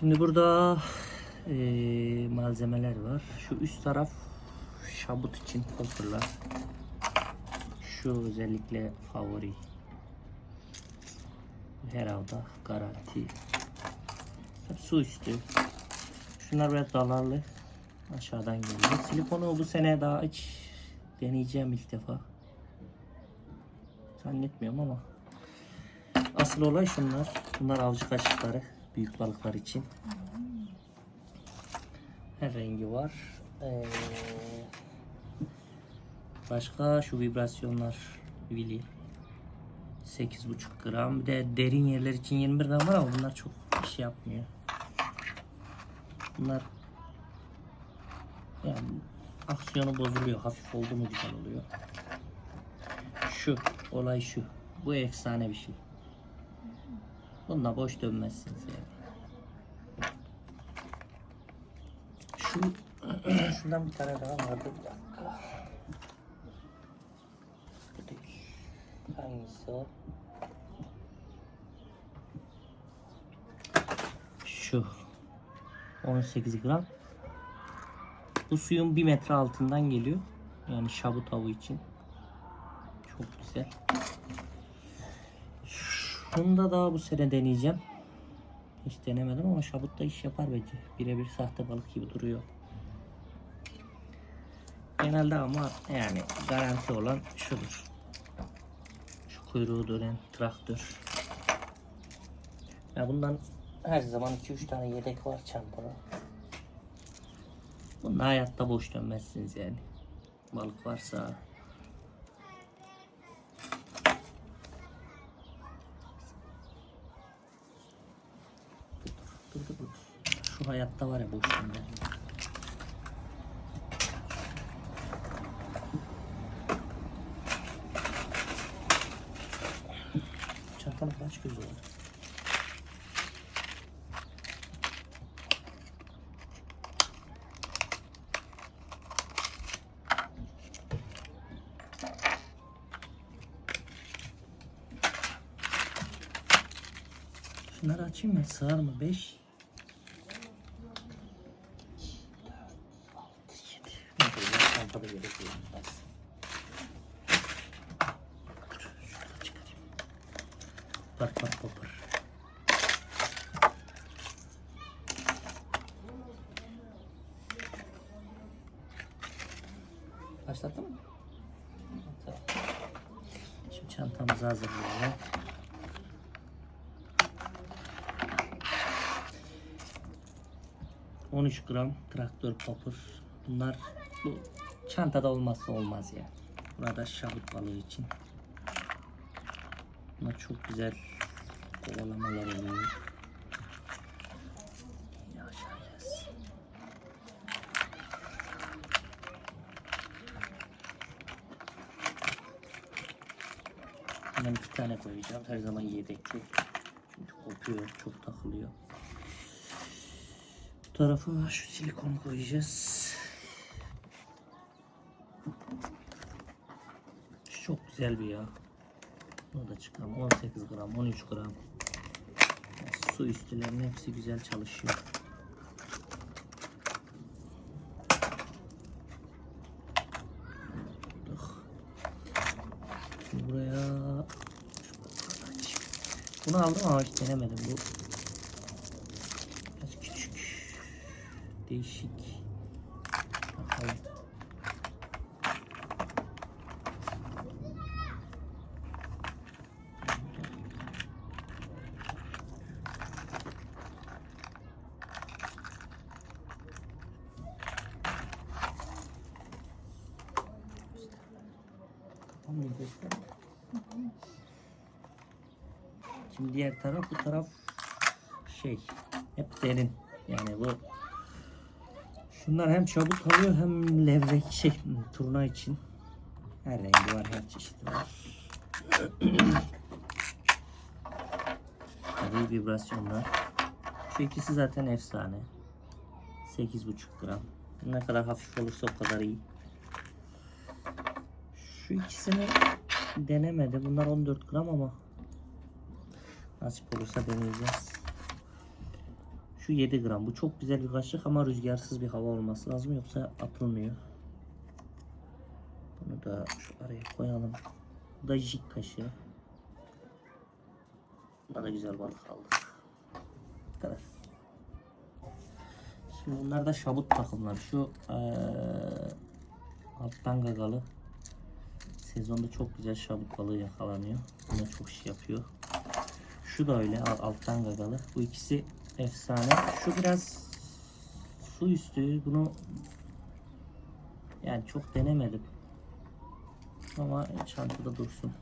Şimdi burada eee, malzemeler var. Şu üst taraf şabut için popperlar. Şu özellikle favori. Herhalde garanti. Hep su üstü. Şunlar biraz dalarlı. Aşağıdan geliyor. Silikonu bu sene daha hiç deneyeceğim ilk defa. Zannetmiyorum ama. Asıl olay şunlar. Bunlar avcı kaşıkları. Büyük balıklar için. Her rengi var. Ee, başka şu vibrasyonlar. Willy. 8,5 gram. Bir de derin yerler için 21 gram var ama bunlar çok iş yapmıyor. Bunlar yani aksiyonu bozuluyor. Hafif oldu mu güzel oluyor. Şu olay şu. Bu efsane bir şey. Bununla boş dönmezsiniz yani. Şu şundan bir tane daha vardı bir dakika. Hangisi o? Şu. 18 gram. Bu suyun bir metre altından geliyor. Yani şabu tavuğu için. Çok güzel. Şunu da daha bu sene deneyeceğim. Hiç denemedim ama şabut da iş yapar bence. Birebir sahte balık gibi duruyor. Genelde ama yani garanti olan şudur. Şu kuyruğu dönen traktör. Ya bundan her zaman 2-3 tane yedek var çantada. Bunda hayatta boş dönmezsiniz yani. Balık varsa hayatta var ya boş dönmez. Çantanın kaç gözü var? Şunları açayım mı? Sığar mı? 5 Bak bak. bak. Başlattın mı? Tamam. Şimdi çantamızı hazırlayalım. ...13 gram traktör popper. Bunlar bu çantada olmazsa olmaz ya. Burada şabut balığı için. Bunlar çok güzel kovalamalar oluyor. Yaşa gelsin. Ben iki tane koyacağım. Her zaman yedekli. Çünkü kopuyor, çok takılıyor. Bu tarafa şu silikon koyacağız. Çok güzel bir yağ. Bunu da çıkalım. 18 gram, 13 gram. Su üstülerin hepsi güzel çalışıyor. Buraya bunu aldım ama hiç denemedim. Bu biraz küçük. Değişik. Tamam mı? Göster. Şimdi diğer taraf bu taraf şey hep derin. Yani bu şunlar hem çabuk alıyor hem levrek şey turna için. Her rengi var, her çeşidi var. Tabii vibrasyonlar. Şu ikisi zaten efsane. 8,5 gram. Ne kadar hafif olursa o kadar iyi. Şu ikisini denemedi. Bunlar 14 gram ama nasip olursa deneyeceğiz. Şu 7 gram. Bu çok güzel bir kaşık ama rüzgarsız bir hava olması lazım yoksa atılmıyor. Bunu da şu araya koyalım. Bu da jig kaşığı. Buna da güzel balık aldık. Bu kadar. Şimdi bunlar da şabut takımlar. Şu eee, alttan gagalı. Sezonda çok güzel şabut balığı yakalanıyor. Buna çok iş yapıyor. Şu da öyle al- alttan gagalı. Bu ikisi efsane. Şu biraz su üstü. Bunu yani çok denemedim. Ama çantada dursun.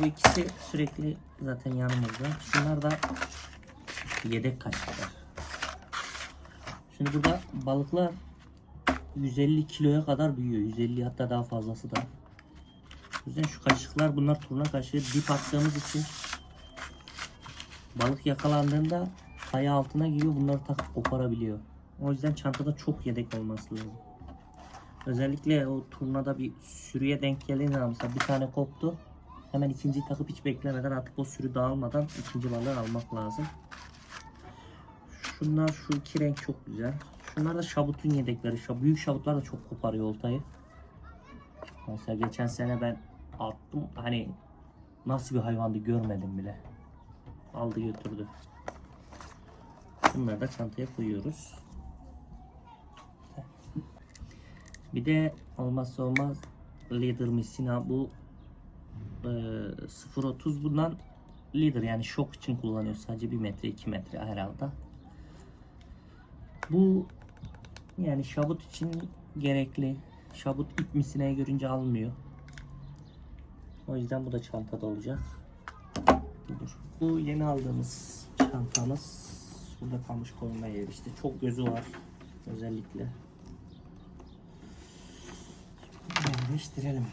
Bu ikisi sürekli zaten yanımızda. Şunlar da yedek kaşıklar. Şimdi burada balıklar 150 kiloya kadar büyüyor. 150 hatta daha fazlası da. O yüzden şu kaşıklar bunlar turna kaşığı dip attığımız için balık yakalandığında kaya altına giriyor bunları takıp koparabiliyor. O yüzden çantada çok yedek olması lazım. Özellikle o turnada bir sürüye denk zaman mesela bir tane koptu. Hemen ikinciyi takıp hiç beklemeden artık o sürü dağılmadan ikinci balığı almak lazım. Şunlar şu iki renk çok güzel. Şunlar da şabutun yedekleri. Şu büyük şabutlar da çok koparıyor oltayı. Mesela geçen sene ben attım hani nasıl bir hayvandı görmedim bile. Aldı götürdü. Bunları da çantaya koyuyoruz. Bir de olmazsa olmaz Leader Messina bu e, 0.30 bundan Leader yani şok için kullanıyor sadece 1 metre 2 metre herhalde. Bu yani şabut için gerekli. Şabut ip misineye görünce almıyor. O yüzden bu da çantada olacak. Budur. Bu yeni aldığımız çantamız. Burada kamış koyma yeri işte. Çok gözü var özellikle. Yerleştirelim.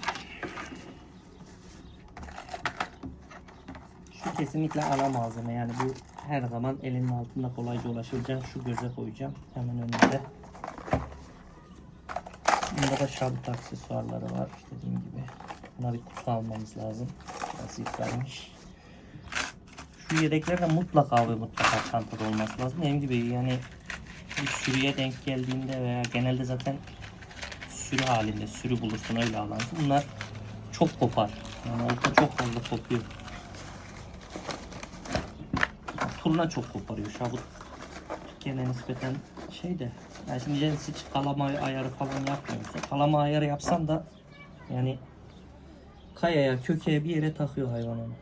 Şu kesinlikle ana malzeme yani bu her zaman elinin altında kolayca ulaşılacak. Şu göze koyacağım hemen önünde. Bunda da şabut aksesuarları var dediğim gibi. Buna bir kutu almamız lazım. Biraz yıpranmış. Şu yedekler de mutlaka ve mutlaka çantada olması lazım. Benim gibi yani bir sürüye denk geldiğinde veya genelde zaten sürü halinde sürü bulursun öyle alansın. Bunlar çok kopar. Yani olta çok fazla kopuyor. Turna çok koparıyor. Şabut gene nispeten şey de yani şimdi hiç kalama ayarı falan yapmıyorsa kalama ayarı yapsan da yani kayaya kökeye bir yere takıyor hayvan onu.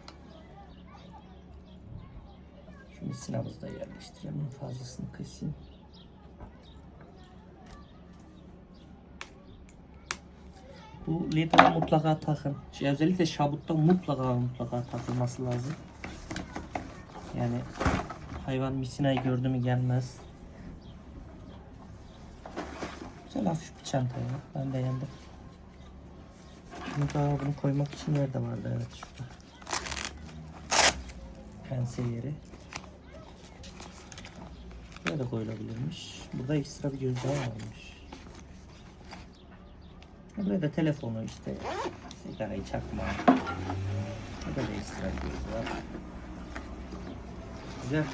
Şimdi sinamızı da yerleştirelim. Fazlasını kısayım. Bu lider'a mutlaka takın. Özellikle şabutta mutlaka mutlaka takılması lazım. Yani hayvan misinayı gördü mü gelmez. Güzel hafif bir çanta ya. Ben beğendim. Burada bunu koymak için yer de vardı evet şurada. Pense yeri. Buraya da koyulabilirmiş. Burada ekstra bir göz daha varmış. Buraya da telefonu işte sigarayı çakma. Burada da ekstra bir göz var. Güzel.